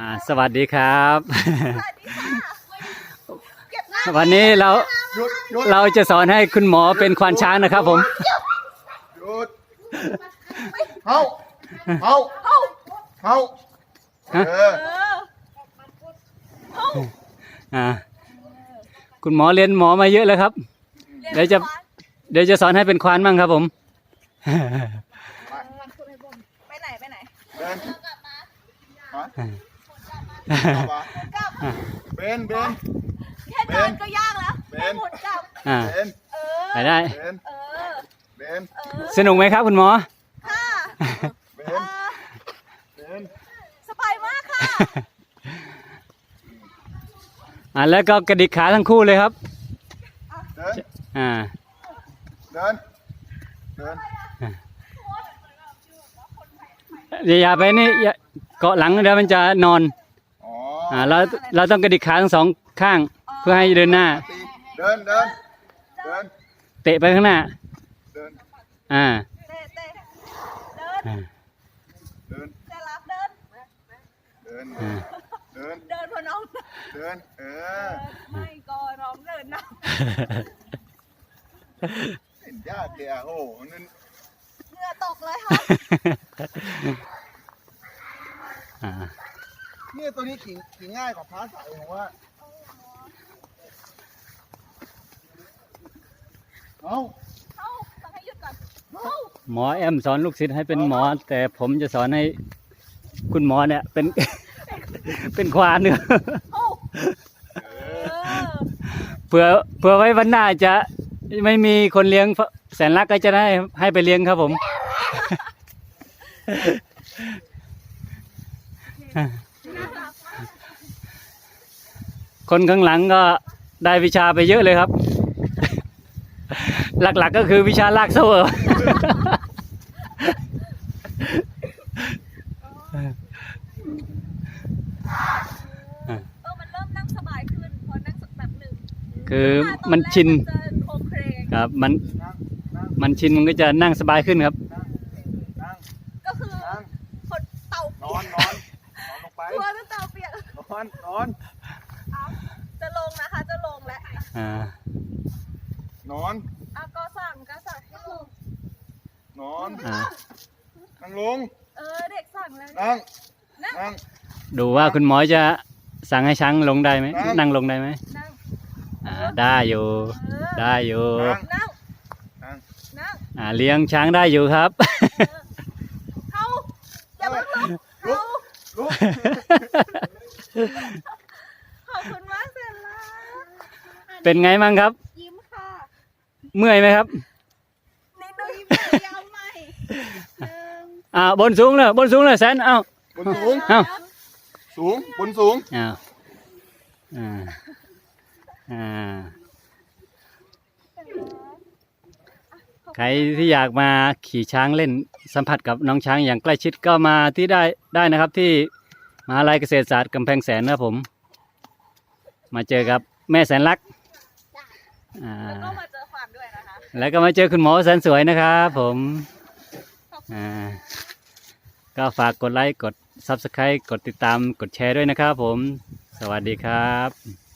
อ่าสวัสดีครับสวัสดีค่ะเก็บหน้าวันนี้เราหยุดหยุดเราจะสอนให้คุณหมอเป็นควานช้างนะครับผม หยุดเข้าเข้าเอ้าเข้าฮะเออเออเอ้าอ่าคุณหมอเรียนหมอมาเยอะแล้วครับ เดี๋ยวจะเดี๋ยวจะสอนให้เป็นควานบ้างครับผม ไปไหนไปไหนเดินฮะ กลับเบนเบน แค่เดินก็ยากแล้วเบนให้หมุนกลับ อ่าเบนเออ ไปได้ เบนเออ เบนเออสนุกไหมครับคุณหมอ ค่ะเบเอนอเบนสบายมากค่ะ อ่าแล้วก็กระดิกขาทั้งคู่เลยครับ เดินอ่า เดินเดินอย่าอย่าไปนี่อย่าเกาะหลังเดี๋ยวมันจะนอน อ๋ออ่าเราเราต้องกระดิกขาทั้งสองข้าง เพื่อให้เดินหน้าตีเดินเดินเดินเตะไปข้างหน้า เดินอ่าเตะเตะเดินอ่าเดินจะรับเดิน เดินอ่าเดินเดินพอน้องเดินเออไม่ก็น้องเดินนะเห็นยากเลยอะโอ้โหนั่นเหงื่อตกเลยค่ะ อ่า เนี่ย ตัวนี้ขี่ขี่ง่ายกว่าพาสายผมว่าเอาเอ้าต้องให้หยุดก่อนเอ้าหมอแอมสอนลูกศิษย์ให้เป็นหมอ แต่ผมจะสอนให้คุณหมอเนี่ย เป็น เป็นควานเนี่ยเอ้าเออเผื่อเผื่อไว้วันหน้าจะไม่มีคนเลี้ยงแสนรักก็จะได้ให้ไปเลี้ยงครับผม คนข้างหลังก็ได้วิชาไปเยอะเลยครับ หลักๆก็คือวิชาลากโซ่เออมันเริ่มนั่งสบายขึ้นพอนั่งสักแบบหนึ่งคือถ้าตมันชินแรกจะโครงเครงครับมันนั่งนั่งมันชินมันก็จะนั่งสบายขึ้นครับนั่งนั่งก็คือนั่งคนเต่านเปีอยนกนอนนอนลงไปกลัวจะเต่าเปียกนอนนอนเอาจะ ลงนะคะ จะลงแล้วอ่านอน อะก็สั่งก็สั่งให้ลงนอน อ่านั่งลง เออเด็กสั่งแล้วนั่งนั่ง นั่ง ดูว่าคุณหมอจะสั่งให้ช้างลงได้ไหมนั่ง นั่งลงได้ไหมนั่งอ่าได้อยู่ เออได้อยู่นั่งนั่ง นั่งนั่งอ่าเลี้ยงช้างได้อยู่ครับ เขาอย่าเพิ่งลุกลุเขากลุก ขอบคุณมากเสร็จแล้ว เป็นไงมั่งครับ ยิ้มค่ะเมื่อยไหมครับนิดนึงยิ้มยาวใหม่หนึ่งอ่าบนสูงเลยบนสูงเลยแสนเอ้าบนสูงเอ้าสูงบนสูงอ้าวอ่าอ่าใครที่อยากมาขี่ช้างเล่นสัมผัสกับน้องช้างอย่างใกล้ชิดก็มาที่ได้ได้นะครับที่มหาลัยเกษตรศาสตร์กำแพงแสนนะครับผม มาเจอกับแม่แสนรัก อ่าแล้วก็มาเจอความด้วยนะคะ แล้วก็มาเจอคุณหมอแสนสวยนะครับผมอ่าก็ฝากกดไลค์กด Subscribe กดติดตามกดแชร์ด้วยนะครับผม สวัสดีครับ